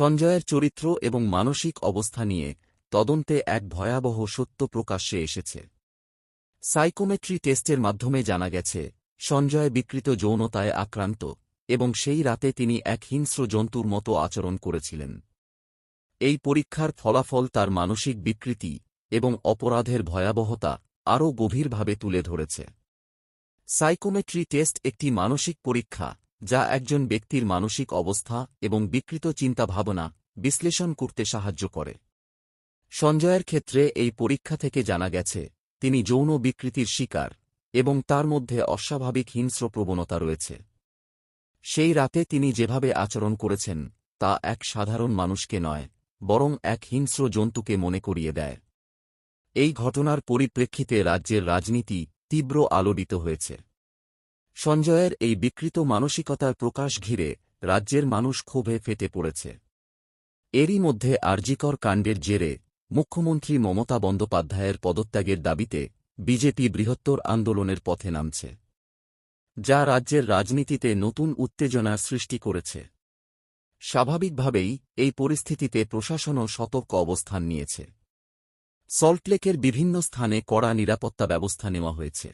সঞ্জয়ের চরিত্র এবং মানসিক অবস্থা নিয়ে তদন্তে এক ভয়াবহ সত্য প্রকাশ্যে এসেছে। সাইকোমেট্রি টেস্টের মাধ্যমে জানা গেছে, সঞ্জয় বিকৃত যৌনতায় আক্রান্ত এবং সেই রাতে তিনি এক হিংস্র জন্তুর মতো আচরণ করেছিলেন। এই পরীক্ষার ফলাফল তার মানসিক বিকৃতি এবং অপরাধের ভয়াবহতা আরও গভীরভাবে তুলে ধরেছে। সাইকোমেট্রি টেস্ট একটি মানসিক পরীক্ষা যা একজন ব্যক্তির মানসিক অবস্থা এবং বিকৃত চিন্তাভাবনা বিশ্লেষণ করতে সাহায্য করে। সঞ্জয়ের ক্ষেত্রে এই পরীক্ষা থেকে জানা গেছে, তিনি যৌন বিকৃতির শিকার এবং তার মধ্যে অস্বাভাবিক হিংস্র প্রবণতা রয়েছে। সেই রাতে তিনি যেভাবে আচরণ করেছেন, তা এক সাধারণ মানুষকে নয়, বরং এক হিংস্র জন্তুকে মনে করিয়ে দেয়। এই ঘটনার পরিপ্রেক্ষিতে রাজ্যের রাজনীতি তীব্র আলোড়িত হয়েছে। সঞ্জয়ের এই বিকৃত মানসিকতার প্রকাশ ঘিরে রাজ্যের মানুষ ক্ষোভে ফেটে পড়েছে। এরই মধ্যে আরজিকর কাণ্ডের জেরে মুখ্যমন্ত্রী মমতা বন্দ্যোপাধ্যায়ের পদত্যাগের দাবিতে বিজেপি বৃহত্তর আন্দোলনের পথে নামছে, যা রাজ্যের রাজনীতিতে নতুন উত্তেজনার সৃষ্টি করেছে। স্বাভাবিকভাবেই এই পরিস্থিতিতে প্রশাসনও সতর্ক অবস্থান নিয়েছে। সল্টলেকের বিভিন্ন স্থানে কড়া নিরাপত্তা ব্যবস্থা নেওয়া হয়েছে।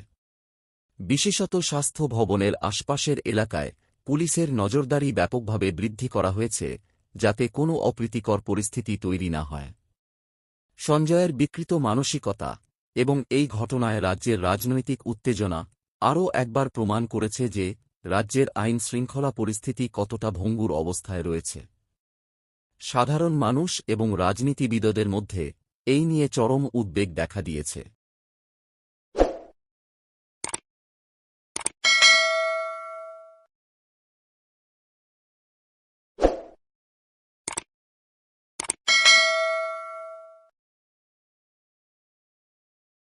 বিশেষত স্বাস্থ্য ভবনের আশপাশের এলাকায় পুলিশের নজরদারি ব্যাপকভাবে বৃদ্ধি করা হয়েছে, যাতে কোনো অপ্রীতিকর পরিস্থিতি তৈরি না হয়। সঞ্জয়ের বিকৃত মানসিকতা এবং এই ঘটনায় রাজ্যের রাজনৈতিক উত্তেজনা আরও একবার প্রমাণ করেছে যে রাজ্যের আইন শৃঙ্খলা পরিস্থিতি কতটা ভঙ্গুর অবস্থায় রয়েছে। সাধারণ মানুষ এবং রাজনীতিবিদদের মধ্যে এই নিয়ে চরম উদ্বেগ দেখা দিয়েছে।